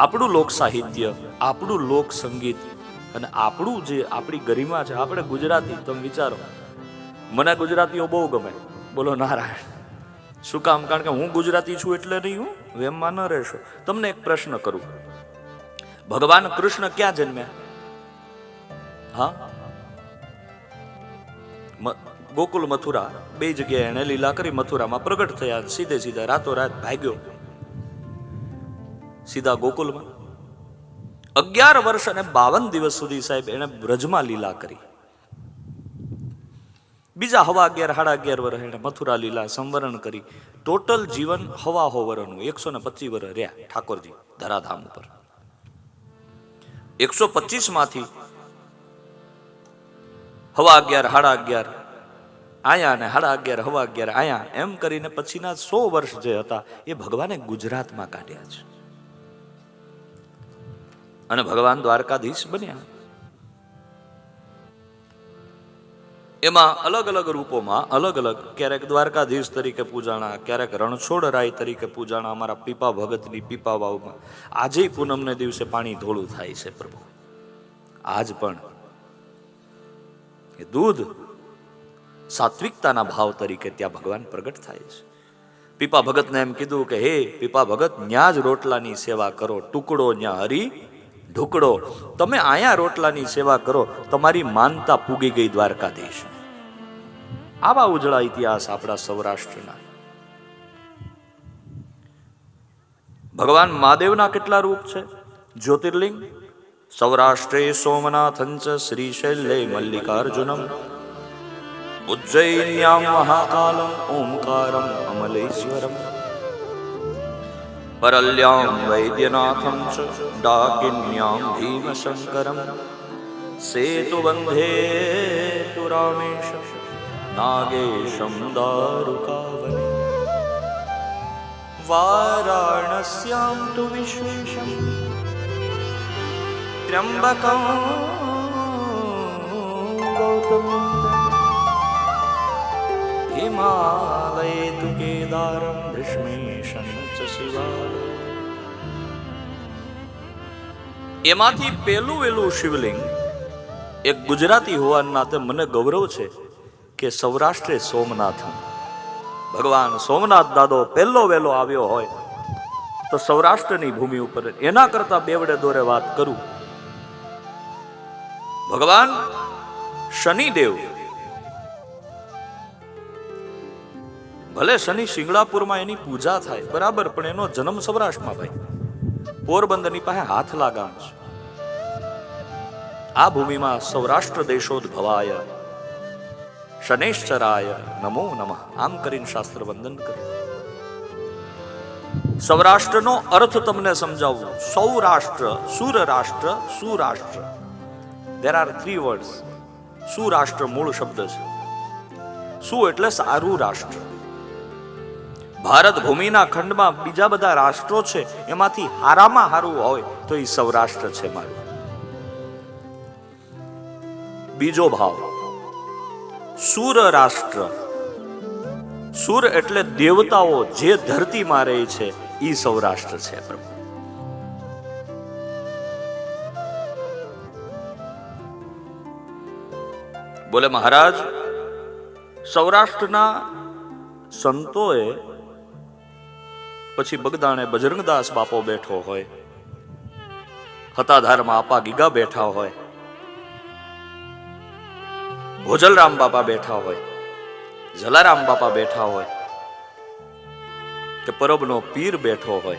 આપણું લોક સાહિત્ય, આપણું લોક સંગીત અને આપણું જે આપણી ગરિમા છે, આપણે ગુજરાતી, તમે વિચારો. મને ગુજરાતીઓ બહુ ગમે. બોલો નારાયણ. શું કામ? કારણ કે હું ગુજરાતી છું એટલે નહીં હું? વેમમાં ન રહેશો. તમને એક પ્રશ્ન કરું. ભગવાન કૃષ્ણ ક્યાં જન્મ્યા? હા? ગોકુલ મથુરા. બે જગ્યાએ એણે લીલા કરી મથુરામાં પ્રગટ થયા. સીધે સીધા રાતોરાત ભાગ્યો. સીધા ગોકુલમાં. અગિયાર વર્ષ અને બાવન દિવસ સુધી સાહેબ એણે બ્રજમાં લીલા કરી. બીજા હવા અગિયાર સાડા અગિયાર વર્ષ એણે મથુરા લીલા સંવરણ કરી. ટોટલ જીવન હવા હો વર્ષનું એકસો ને પચીસ વર્ષ રહ્યા ઠાકોરજી ધરાધામ ઉપર. એકસો પચીસમાંથી હવા અગિયાર સાડા અગિયાર, આયા અને સાડા અગિયાર, હવા અગિયાર, આયા એમ કરીને પછીના સો વર્ષ જે હતા એ ભગવાને ગુજરાતમાં કાઢ્યા છે. અને ભગવાન દ્વારકાધીશ બન્યા. એમાં અલગ અલગ રૂપોમાં અલગ અલગ, ક્યારેક દ્વારકાધીશ તરીકે પૂજાણા, ક્યારેક રણછોડરાય તરીકે પૂજાણા અમારા પીપા ભગતની પીપા વાવમાં આજે પૂનમને દિવસે પાણી ધોળું થાય છે પ્રભુ. આજ પણ એ દૂધ સાત્વિકતાના ભાવ તરીકે ત્યાં ભગવાન પ્રગટ થાય છે. પીપા ભગતને એમ કીધું કે, હે પીપા ભગત, ન્યા જ રોટલાની સેવા કરો, ટુકડો ન્યા હરી ઢુકડો, તમે આયા રોટલાની સેવા કરો, તમારી માનતા પૂગી ગઈ દ્વારકાધીશ. આવા ઉજળા ઇતિહાસ આપણા સૌરાષ્ટ્રના. ભગવાન મહાદેવના કેટલા રૂપ છે? જ્યોતિર્લિંગ? સૌરાષ્ટ્રે સોમનાથ ચ, શ્રીશૈલે મલ્લિકાર્જુનમ ઉજ્જૈન્યામ મહાકાલમ, ઓમકારમ, અમલેશ્વરમ. परल्यां वैद्यनाथं च डाकिन्यां भीमशङ्करं। सेतुबन्धे तु रामेश नागेशं दारुकावने वाराणस्यां तु विश्वेशं त्र्यम्बकं गौतमम्। હિમાલય तु केदारं ભીષ્મેશં च શિવાલય એમાંથી પેલું વેલું શિવલિંગ એક ગુજરાતી હોવાના નાતે મને ગૌરવ છે કે સૌરાષ્ટ્રે સોમનાથ ભગવાન સોમનાથ દાદો પહેલો વહેલો આવ્યો હોય તો સૌરાષ્ટ્રની ભૂમિ ઉપર એના કરતા બેવડે દોરે વાત કરું ભગવાન શનિદેવ ભલે શનિ શિંગળાપુરમાં એની પૂજા થાય, બરાબર, પણ એનો જન્મ સૌરાષ્ટ્રમાં ભાઈ પોરબંદરની પાસે હાથ લાગાણ છે. આ ભૂમિમાં સૌરાષ્ટ્ર દેશોદ્ભવાય. શનેશ્ચરાય નમો નમઃ. આમ કરીને શાસ્ત્ર વંદન કરે સૌરાષ્ટ્રનો અર્થ તમને સમજાવું. સૌરાષ્ટ્ર સુર રાષ્ટ્ર Surashtra. There are three words Surashtra મૂળ શબ્દ છે. સુ એટલે સારું રાષ્ટ્ર. ભારત ભૂમિના ખંડમાં બીજા બધા રાષ્ટ્રો છે, એમાંથી હારામાં હારું હોય તો એ સૌરાષ્ટ્ર છે મારું. બીજો ભાવ. સુર રાષ્ટ્ર. સુર એટલે દેવતાઓ જે ધરતીમાં રહે છે એ સૌરાષ્ટ્ર છે પ્રભુ. બોલે મહારાજ, સૌરાષ્ટ્રના સંતોએ પછી બગદાણે બજરંગદાસ બાપો બેઠો હોય. હતાધારમાં આપા ગીગા બેઠા હોય. ભોજલરામ બાપા બેઠા હોય. જલારામ બાપા બેઠા હોય. કે પરબનો પીર બેઠો હોય.